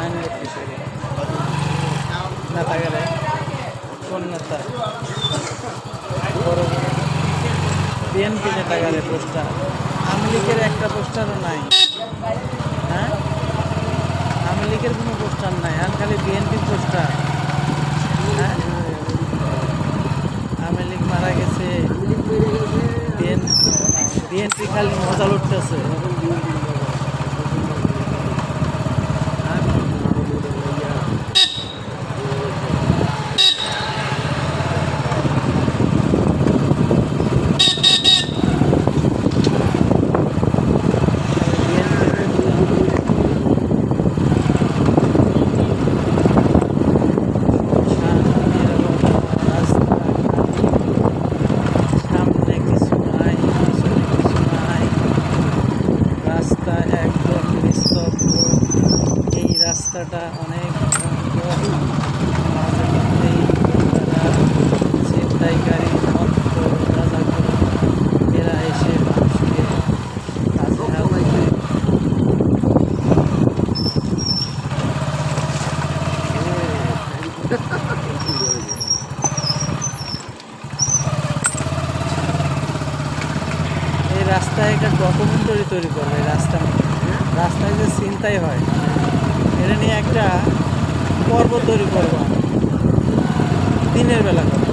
লাইনের অফিসে নেতা গেলে কোন নেতা বড় বিএনপি নেতা গেলে পোস্টার আওয়ামী একটা পোস্টারও নাই হ্যাঁ? আওয়ামী লীগের কোনো পোস্টার নাই। আর খালি বিএনপির পোস্টার হ্যাঁ? আওয়ামী লীগ মারা গেছে। বিএনপি খালি মজা লুটতেছে হ্যাঁ? সামনে কিছু নাই পিছনে কিছু নাই রাস্তা একদম নিস্তব্ধ এই রাস্তাটা অনেক এরা এসে এই রাস্তায় একটা ডকুমেন্টারি তৈরি করবে রাস্তা রাস্তায় যে চিন্তাই হয়। এটা নিয়ে একটা পর্বত তৈরি করব। দিনের বেলা করব